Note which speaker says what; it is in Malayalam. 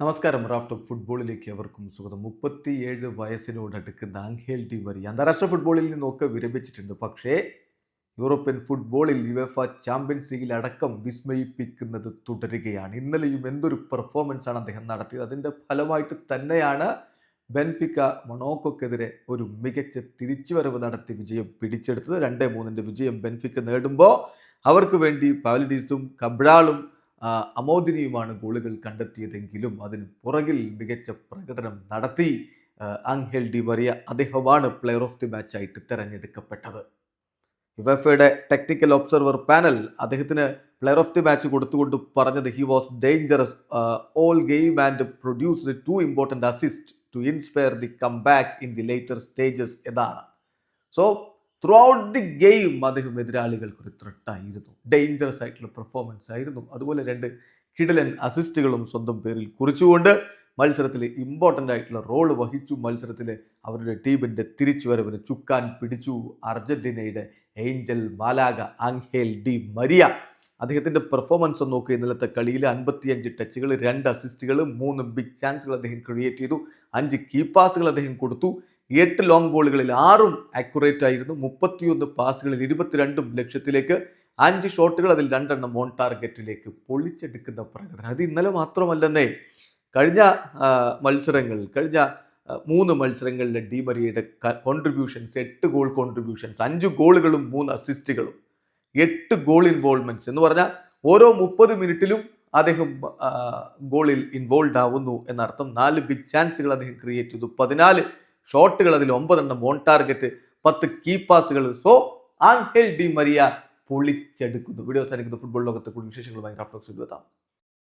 Speaker 1: നമസ്കാരം. റാഫ് ടോക്ക് ഫുട്ബോളിലേക്ക് അവർക്കും സ്വാഗതം. മുപ്പത്തിയേഴ് വയസ്സിനോടടുക്കുന്ന ആംഗേൽ മരി അന്താരാഷ്ട്ര ഫുട്ബോളിൽ നിന്നൊക്കെ വിരമിച്ചിട്ടുണ്ട്. പക്ഷേ യൂറോപ്യൻ ഫുട്ബോളിൽ യുഎഫ ചാമ്പ്യൻസ് ലീഗിൽ അടക്കം വിസ്മയിപ്പിക്കുന്നത് തുടരുകയാണ്. ഇന്നലെയും എന്തൊരു പെർഫോമൻസ് ആണ് അദ്ദേഹം നടത്തിയത്. അതിന്റെ ഫലമായിട്ട് തന്നെയാണ് ബെൻഫിക്ക മൊണോക്കോക്കെതിരെ ഒരു മികച്ച തിരിച്ചുവരവ് നടത്തി വിജയം പിടിച്ചെടുത്തത്. രണ്ടേ മൂന്നിന്റെ വിജയം ബെൻഫിക്ക നേടുമ്പോൾ അവർക്ക് വേണ്ടി പാവലിഡീസും കബ്രാളും അമോദിനിയുമാണ് ഗോളുകൾ കണ്ടെത്തിയതെങ്കിലും അതിന് പുറകിൽ മികച്ച പ്രകടനം നടത്തി ആംഗേൽ ഡി മറിയ അദ്ദേഹമാണ് പ്ലെയർ ഓഫ് ദി മാച്ച് ആയിട്ട് തിരഞ്ഞെടുക്കപ്പെട്ടത്. യുവഫയുടെ ടെക്നിക്കൽ ഒബ്സർവർ പാനൽ അദ്ദേഹത്തിന് പ്ലെയർ ഓഫ് ദി മാച്ച് കൊടുത്തുകൊണ്ട് പറഞ്ഞത് he was dangerous all game and produced two important assist to inspire the comeback in the later stages എന്നാണ്. So throughout the game അദ്ദേഹം എതിരാളികൾക്ക് ഒരു ത്രട്ടായിരുന്നു ഡേഞ്ചറസ് ആയിട്ടുള്ള പെർഫോമൻസ് ആയിരുന്നു. അതുപോലെ രണ്ട് കിടലൻ അസിസ്റ്റുകളും സ്വന്തം പേരിൽ കുറിച്ചുകൊണ്ട് മത്സരത്തിൽ ഇമ്പോർട്ടന്റ് ആയിട്ടുള്ള റോൾ വഹിച്ചു. മത്സരത്തിൽ അവരുടെ ടീമിന്റെ തിരിച്ചുവരവിന് ചുക്കാൻ പിടിച്ചു. അർജന്റീനയുടെ Angel Malaga Angel Di Maria. അദ്ദേഹത്തിന്റെ പെർഫോമൻസ് നോക്കി. ഇന്നലത്തെ കളിയിൽ അൻപത്തിയഞ്ച് ടച്ചുകൾ രണ്ട് അസിസ്റ്റുകൾ മൂന്ന് ബിഗ് ചാൻസുകൾ അദ്ദേഹം ക്രിയേറ്റ് ചെയ്തു. അഞ്ച് കീ പാസുകൾ അദ്ദേഹം കൊടുത്തു. എട്ട് ലോങ് ബോളുകളിൽ ആറും ആക്യുറേറ്റ് ആയിരുന്നു. മുപ്പത്തിയൊന്ന് പാസുകളിൽ ഇരുപത്തിരണ്ടും ലക്ഷ്യത്തിലേക്ക് അഞ്ച് ഷോട്ടുകൾ അതിൽ രണ്ടെണ്ണം ഓൺ ടാർഗറ്റിലേക്ക് പൊളിച്ചെടുക്കുന്ന പ്രകടനം. അത് ഇന്നലെ മാത്രമല്ലെന്നേ കഴിഞ്ഞ മത്സരങ്ങൾ കഴിഞ്ഞ മൂന്ന് മത്സരങ്ങളിലെ ഡിമരിയയുടെ കോൺട്രിബ്യൂഷൻസ് എട്ട് ഗോൾ കോൺട്രിബ്യൂഷൻസ് അഞ്ച് ഗോളുകളും മൂന്ന് അസിസ്റ്റുകളും എട്ട് ഗോൾ ഇൻവോൾവ്മെന്റ്സ് എന്ന് പറഞ്ഞാൽ ഓരോ മുപ്പത് മിനിറ്റിലും അദ്ദേഹം ഗോളിൽ ഇൻവോൾവ് ആവുന്നു എന്നർത്ഥം നാല് ബിഗ് ചാൻസുകൾ അദ്ദേഹം ക്രിയേറ്റ് ചെയ്തു. പതിനാല് ഷോട്ടുകൾ അതിൽ ഒമ്പതെണ്ണം ഓൺ ടാർഗറ്റ് പത്ത് കീ പാസുകൾ സോ ആംഹെൽ ഡി മരിയ പൊളിച്ചെടുക്കുന്നു വീഡിയോ സാധിക്കുന്ന ഫുട്ബോൾ ലോകത്തെ കൂടുതൽ വിശേഷങ്ങളുമായി റാഫ്റ്റോക്സ് എത്താം